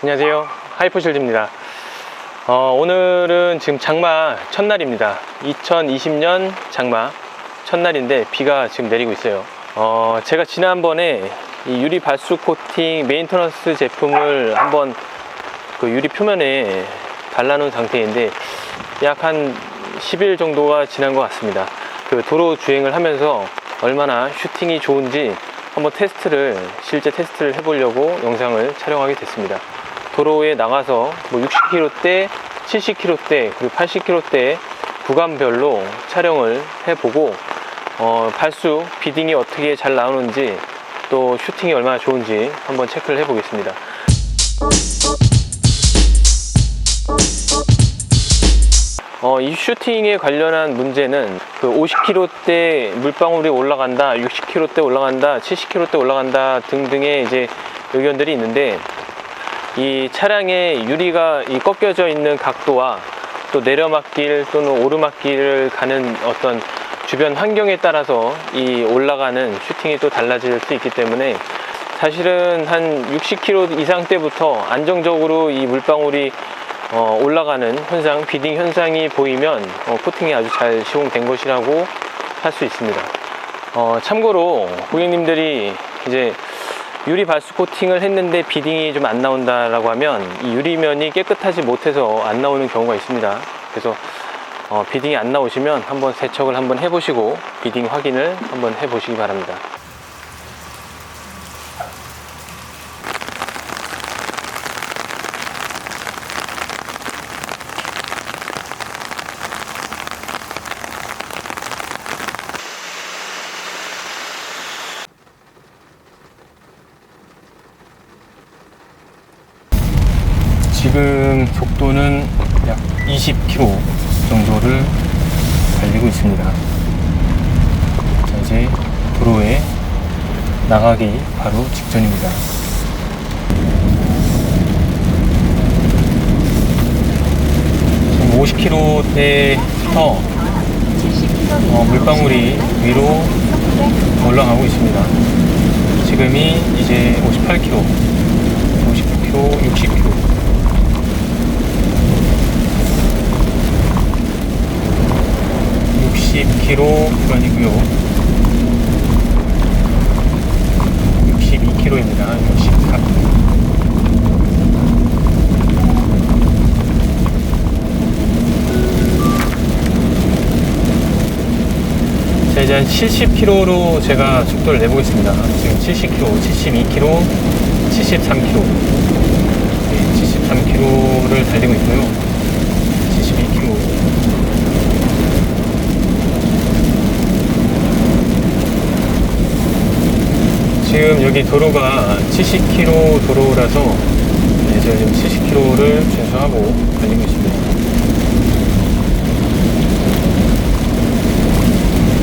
안녕하세요. 하이퍼실드입니다. 어, 오늘은 지금 장마 첫날입니다. 2020년 장마 첫날인데 비가 지금 내리고 있어요. 어, 제가 지난번에 이 유리 발수 코팅 메인터넌스 제품을 한번 그 유리 표면에 발라놓은 상태인데 약 한 10일 정도가 지난 것 같습니다. 그 도로 주행을 하면서 얼마나 슈팅이 좋은지 한번 테스트를 실제 테스트를 해보려고 영상을 촬영하게 됐습니다. 도로에 나가서 뭐 60km대, 70km대, 그리고 80km대 구간별로 촬영을 해보고 어, 발수, 비딩이 어떻게 잘 나오는지 또 슈팅이 얼마나 좋은지 한번 체크를 해보겠습니다. 어, 이 슈팅에 관련한 문제는 그 50km대 물방울이 올라간다, 60km대 올라간다, 70km대 올라간다 등등의 이제 의견들이 있는데 이 차량의 유리가 이 꺾여져 있는 각도와 또 내려막길 또는 오르막길을 가는 어떤 주변 환경에 따라서 이 올라가는 슈팅이 또 달라질 수 있기 때문에 사실은 한 60km 이상 때부터 안정적으로 이 물방울이 어, 올라가는 현상, 비딩 현상이 보이면 어, 코팅이 아주 잘 시공된 것이라고 할 수 있습니다. 어, 참고로 고객님들이 이제 유리 발수 코팅을 했는데 비딩이 좀 안 나온다라고 하면 이 유리면이 깨끗하지 못해서 안 나오는 경우가 있습니다. 그래서 어, 비딩이 안 나오시면 한번 세척을 한번 해보시고 비딩 확인을 한번 해보시기 바랍니다. 지금 속도는 약 20km 정도를 달리고 있습니다. 자, 이제 도로에 나가기 바로 직전입니다. 지금 50km대부터 어, 물방울이 위로 올라가고 있습니다. 지금이 이제 58km, 59km, 60km. 60km 구간이고요. 62km입니다. 64km. 자, 이제 한 70km로 제가 속도를 내보겠습니다. 지금 70km, 72km, 73km. 네, 73km를 달리고 있고요. 72km. 지금 여기 도로가 70km 도로라서 네, 제가 지금 70km를 준수하고 달리고 있습니다.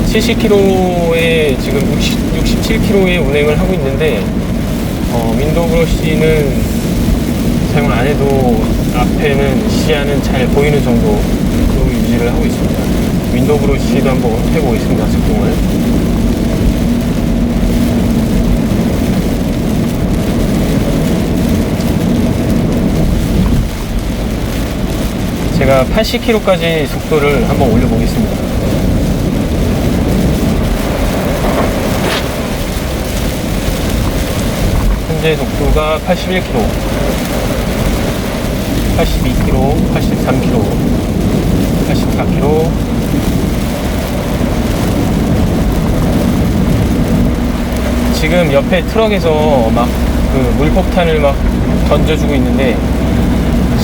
70km에 지금 60, 67km의 운행을 하고 있는데 어, 윈도우 브러쉬는 사용을 안 해도 앞에는 시야는 잘 보이는 정도로 유지를 하고 있습니다. 윈도우 브러쉬도 한번 해보겠습니다. 작동을. 제가 80km까지 속도를 한번 올려보겠습니다. 현재 속도가 81km, 82km, 83km, 84km, 지금 옆에 트럭에서 막 그 물폭탄을 막 던져주고 있는데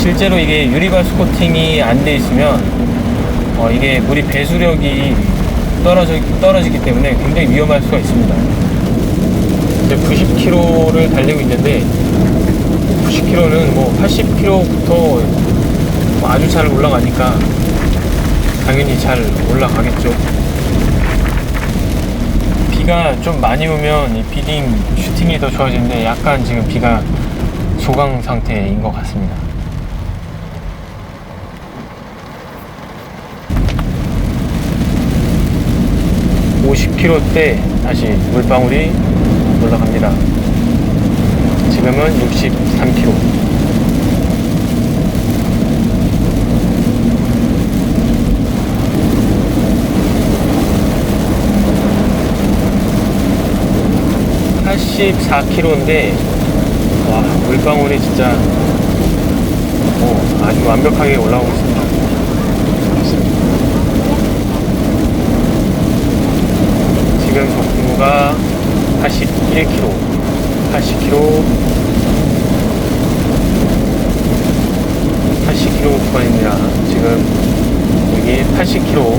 실제로 이게 유리발수 코팅이 안 돼 있으면 어, 이게 물이 배수력이 떨어져, 떨어지기 때문에 굉장히 위험할 수가 있습니다. 이제 90km를 달리고 있는데 90km는 뭐 80km부터 아주 잘 올라가니까 당연히 잘 올라가겠죠. 비가 좀 많이 오면 이 비딩 슈팅이 더 좋아지는데 약간 지금 비가 소강 상태인 것 같습니다. 50km 때 다시 물방울이 올라갑니다. 지금은 63km. 84km인데, 와 물방울이 진짜 어, 아주 완벽하게 올라오고 있습니다. 80km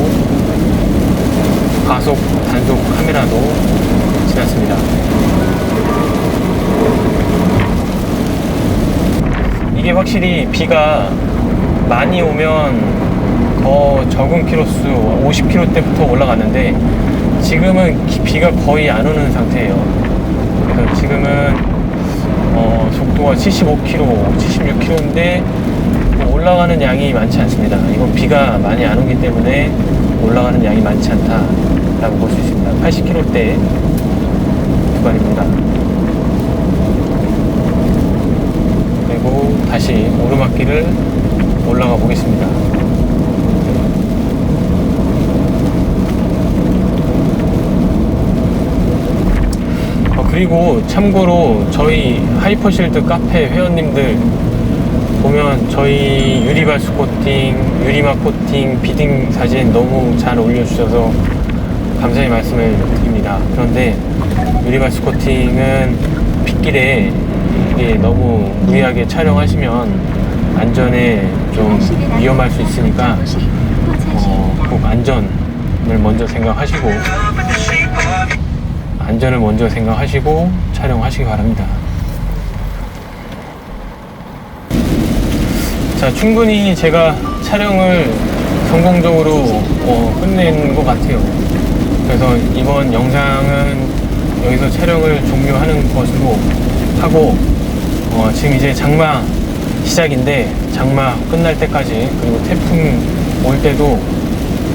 과속 단속 카메라도 지났습니다. 이게 확실히 비가 많이 오면 더 적은 키로수 50km대부터 올라갔는데 지금은 기- 비가 거의 안 오는 상태예요. 그래서 지금은 어, 속도가 75km, 76km인데 올라가는 양이 많지 않습니다. 이건 비가 많이 안 오기 때문에 올라가는 양이 많지 않다라고 볼 수 있습니다. 80km대 구간입니다. 그리고 다시 오르막길을 올라가 보겠습니다. 어, 그리고 참고로 저희 하이퍼실드 카페 회원님들 보면 저희 유리바스 코팅, 유리막 코팅, 비딩 사진 너무 잘 올려주셔서 감사의 말씀을 드립니다. 그런데 유리바스 코팅은 빗길에 이게 너무 무리하게 촬영하시면 안전에 좀 위험할 수 있으니까 어, 꼭 안전을 먼저 생각하시고 안전을 먼저 생각하시고 촬영하시기 바랍니다. 자, 충분히 제가 촬영을 성공적으로 어, 끝낸 것 같아요. 그래서 이번 영상은 여기서 촬영을 종료하는 것으로 하고 어, 지금 이제 장마 시작인데 장마 끝날 때까지 그리고 태풍 올 때도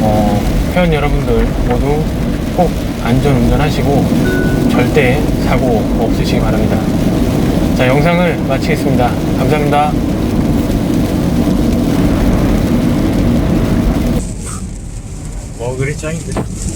어, 회원 여러분들 모두 꼭 안전 운전하시고 절대 사고 없으시기 바랍니다. 자, 영상을 마치겠습니다. 감사합니다. 와 그래 짱인데